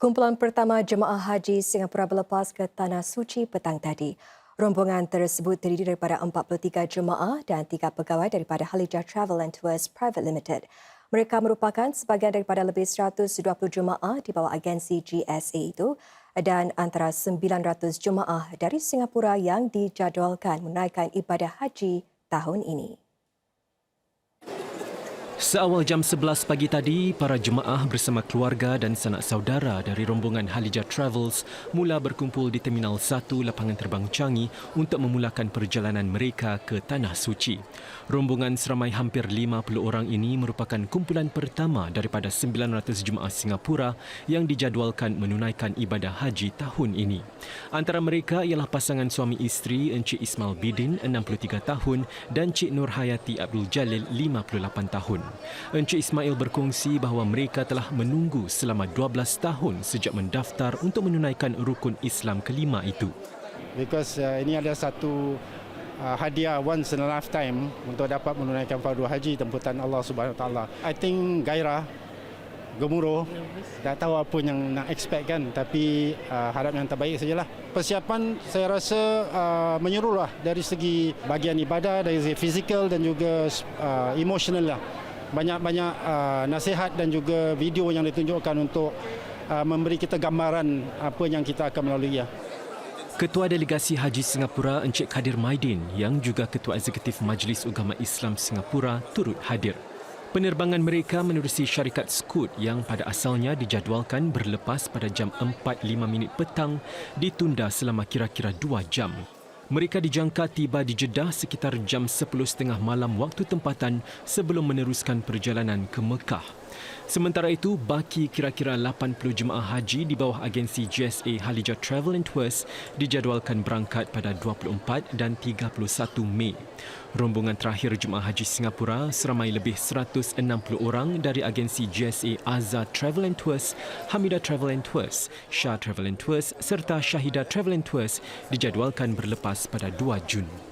Kumpulan pertama jemaah haji Singapura berlepas ke Tanah Suci petang tadi. Rombongan tersebut terdiri daripada 43 jemaah dan tiga pegawai daripada Halijah Travel and Tours Private Limited. Mereka merupakan sebahagian daripada lebih 120 jemaah di bawah agensi GSA itu dan antara 900 jemaah dari Singapura yang dijadualkan menaikkan ibadah haji tahun ini. Seawal jam 11 pagi tadi, para jemaah bersama keluarga dan sanak saudara dari rombongan Halijah Travels mula berkumpul di Terminal 1 Lapangan Terbang Changi untuk memulakan perjalanan mereka ke Tanah Suci. Rombongan seramai hampir 50 orang ini merupakan kumpulan pertama daripada 900 jemaah Singapura yang dijadualkan menunaikan ibadah haji tahun ini. Antara mereka ialah pasangan suami isteri Encik Ismail Bidin 63 tahun dan Cik Nur Hayati Abdul Jalil 58 tahun. Encik Ismail berkongsi bahawa mereka telah menunggu selama 12 tahun sejak mendaftar untuk menunaikan rukun Islam kelima itu. Because uh, ini adalah satu uh, hadiah once in a lifetime untuk dapat menunaikan fardu haji temputan Allah Subhanahu Taala. I think gairah gemuruh tak tahu apa yang nak expect kan tapi uh, harap yang terbaik sajalah persiapan saya rasa uh, menyeluruh lah dari segi bahagian ibadah dari segi fizikal dan juga uh, emotional lah banyak-banyak uh, nasihat dan juga video yang ditunjukkan untuk uh, memberi kita gambaran apa yang kita akan melalui ya. Ketua Delegasi Haji Singapura Encik Kadir Maidin yang juga Ketua Eksekutif Majlis Ugama Islam Singapura turut hadir. Penerbangan mereka menerusi syarikat Scoot yang pada asalnya dijadualkan berlepas pada jam 4.05 minit petang ditunda selama kira-kira 2 jam. Mereka dijangka tiba di Jeddah sekitar jam 10.30 malam waktu tempatan sebelum meneruskan perjalanan ke Mekah. Sementara itu, baki kira-kira 80 jemaah haji di bawah agensi GSA Halijah Travel and Tours dijadualkan berangkat pada 24 dan 31 Mei. Rombongan terakhir jemaah haji Singapura seramai lebih 160 orang dari agensi GSA Azza Travel and Tours, Hamida Travel and Tours, Shah Travel and Tours serta Shahida Travel and Tours dijadualkan berlepas pada 2 Jun.